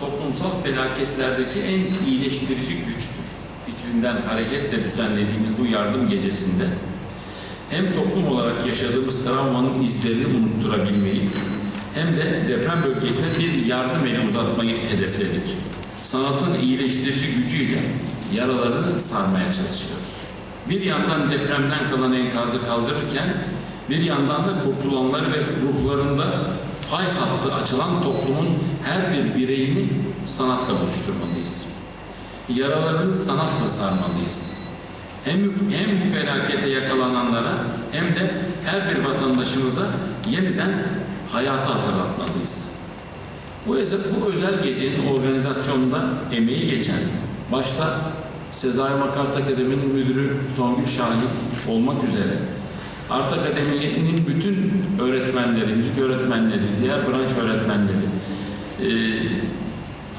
toplumsal felaketlerdeki en iyileştirici güçtür. Fikrinden hareketle düzenlediğimiz bu yardım gecesinde hem toplum olarak yaşadığımız travmanın izlerini unutturabilmeyi hem de deprem bölgesine bir yardım eli uzatmayı hedefledik. Sanatın iyileştirici gücüyle yaralarını sarmaya çalışıyoruz. Bir yandan depremden kalan enkazı kaldırırken bir yandan da kurtulanları ve ruhlarında fay hattı açılan toplumun her sanatla buluşturmalıyız. Yaralarını sanatla sarmalıyız. Hem, hem bu felakete yakalananlara hem de her bir vatandaşımıza yeniden hayatı hatırlatmalıyız. Bu bu özel gecenin organizasyonunda emeği geçen, başta Sezai Makart Akademi'nin müdürü Songül Şahin olmak üzere Art Akademi'nin bütün öğretmenleri, müzik öğretmenleri, diğer branş öğretmenleri, eee,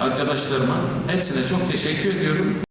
arkadaşlarıma hepsine çok teşekkür ediyorum.